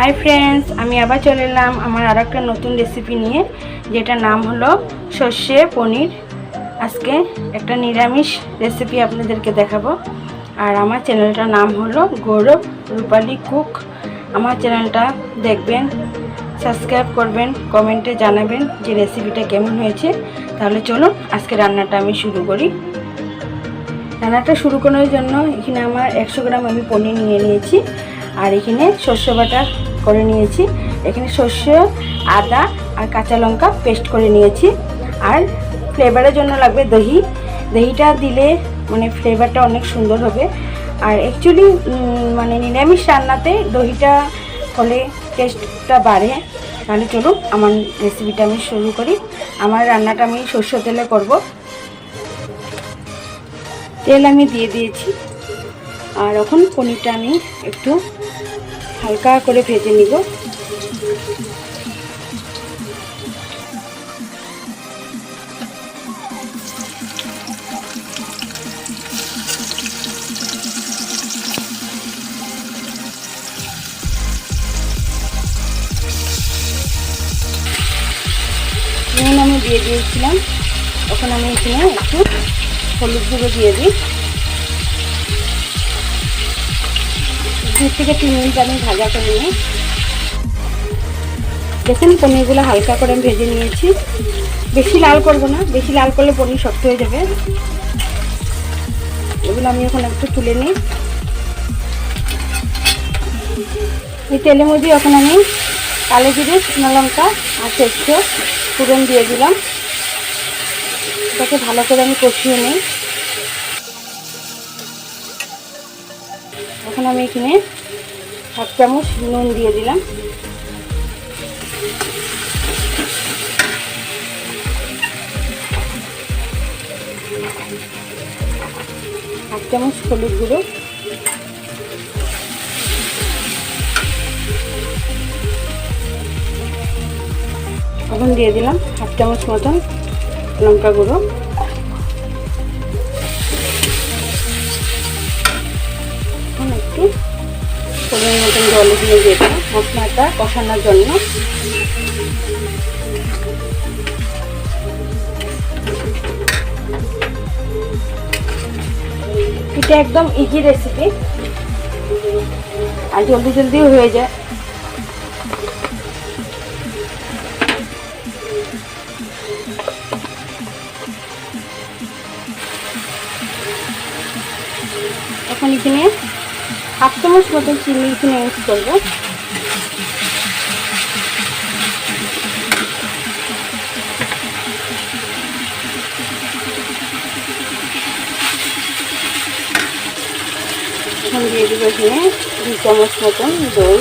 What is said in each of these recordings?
Hi friends আমি আবার চলে এলাম আমার আর একটা নতুন রেসিপি নিয়ে, যেটার নাম হলো সর্ষে পনির। আজকে একটা নিরামিষ রেসিপি আপনাদেরকে দেখাবো। আর আমার চ্যানেলটার নাম হলো গৌরব রূপালী কুক। আমার চ্যানেলটা দেখবেন সাবস্ক্রাইব করবেন কমেন্টে জানাবেন যে রেসিপিটা কেমন হয়েছে। তাহলে চলুন, আজকে রান্নাটা আমি শুরু করি। রান্নাটা শুরু করার জন্য এখানে আমার একশো গ্রাম আমি পনির নিয়ে নিয়েছি। আর এখানে শস্য বাটা করে নিয়েছি। এখানে শস্য আদা আর কাঁচা লঙ্কা পেস্ট করে নিয়েছি। আর ফ্লেভারের জন্য লাগবে দহি। দহিটা দিলে মানে ফ্লেভারটা অনেক সুন্দর হবে। আর অ্যাকচুয়ালি মানে নিরামিষ রান্নাতে দহিটা হলে টেস্টটা বাড়ে। তাহলে চলুন আমার রেসিপিটা আমি শুরু করি। আমার রান্নাটা আমি সর্ষে তেলে করব। তেল আমি দিয়ে দিয়েছি। আর এখন পনিরটা আমি একটু হালকা করে ভেজে নিব। আমি দিয়ে দিয়েছিলাম। এখন আমি এখানে একটু হলুদ গুঁড়ো দিয়ে দিই। দু থেকে তিন মিনিট আমি ভাজা করে নিই। দেখুন, পনিরগুলো হালকা করে আমি ভেজে নিয়েছি। বেশি লাল করব না, বেশি লাল করলে পনির শক্ত হয়ে যাবে। এগুলো আমি এখন একটু তুলে নিই। এই তেলের মধ্যে এখন আমি কালো জিরে, শুকনো লঙ্কা আর ফোড়ন দিয়ে দিলাম। এটাকে ভালো করে আমি কষিয়ে নিই। এখন আমি এখানে হাফ চামচ নুন দিয়ে দিলাম। হাফ চামচ হলুদ গুঁড়ো। এখন দিয়ে দিলাম হাফ চামচ মতন লঙ্কা গুঁড়ো। পরিমাণ মতন জল দিয়ে দিলাম মশলাটা কষানোর জন্য এটা একদম ইজি রেসিপি আর জলদি জলদিও হয়ে যায়। এখন এখানে হাফ চামচ মতন চিনি এখানে ইউজ করব দিয়ে দিব এখানে দু চামচ মতন দই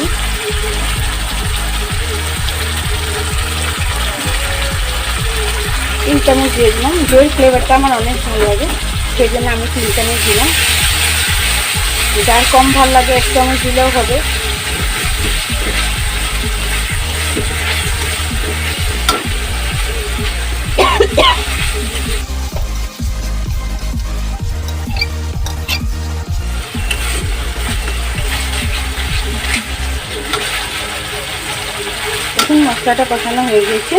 তিন চামচ দিয়ে দিলাম দই ফ্লেভারটা আমার অনেক ভালো লাগে সেই জন্য আমি তিন চামচ দিলাম যার কম ভালো লাগে এক চামচ দিলেও হবে। এখন মশলাটা কষানো হয়ে গেছে।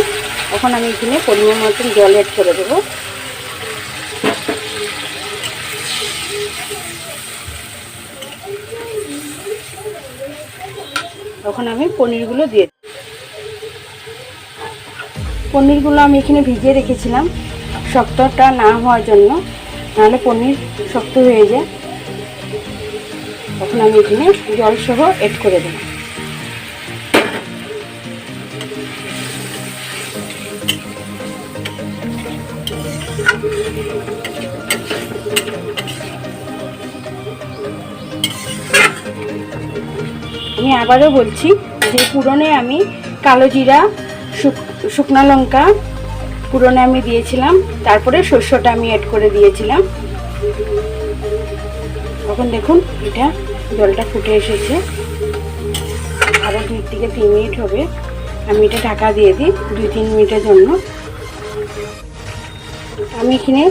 এখন আমি এখানে পরিমাণ মতন জল অ্যাড করে দেবো। তখন আমি পনিরগুলো দিয়ে। পনিরগুলো আমি এখানে ভিজিয়ে রেখেছিলাম। শক্তটা না হওয়ার জন্য, নাহলে পনির শক্ত হয়ে যায়। তখন আমি এখানে জল সহ এড করে দেবো। আমি আবারও বলছি যে পুরনে আমি কালো জিরা শুকনো লঙ্কা পুরনে আমি দিয়েছিলাম, তারপরে শস্যটা আমি অ্যাড করে দিয়েছিলাম। এখন দেখুন, এটা জলটা ফুটে এসেছে। আরও দুই থেকে তিন মিনিট হবে। আমি এটা ঢাকা দিয়ে দিই, দুই তিন মিনিটের জন্য। আমি এখানে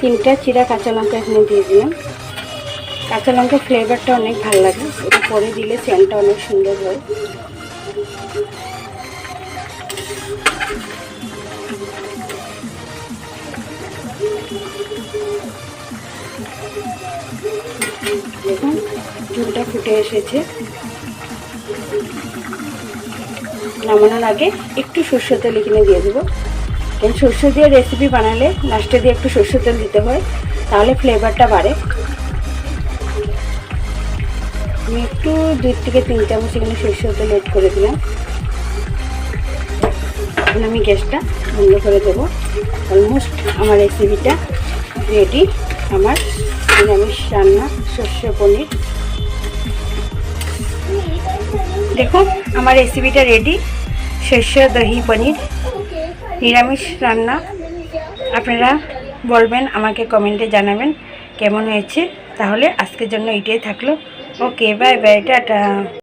তিনটা চিরা কাঁচা লঙ্কা এখানে দিয়ে দিলাম। কাঁচা লঙ্কা ফ্লেভারটা অনেক ভালো লাগে। এটা পরে দিলে সেন্টটা অনেক সুন্দর হয়। দেখুন ঝুলটা ফুটে এসেছে। নামানোর আগে একটু সর্ষে তেল এখানে দিয়ে দেবো। কারণ সর্ষে দিয়ে রেসিপি বানালে লাস্টে দিয়ে একটু সর্ষে তেল দিতে হয়, তাহলে ফ্লেভারটা বাড়ে। আমি একটু দুই থেকে তিন চামচ এখানে সর্ষে এড করে দিলাম। এখন আমি গ্যাসটা বন্ধ করে দেবো। অলমোস্ট আমার রেসিপিটা রেডি আমার নিরামিষ রান্না, সর্ষে পনির। দেখুন আমার রেসিপিটা রেডি সর্ষে, দহি, পনির। নিরামিষ রান্না। আপনারা বলবেন, আমাকে কমেন্টে জানাবেন, কেমন হয়েছে? তাহলে আজকের জন্য এটাই থাকল। Okay bye bye Tata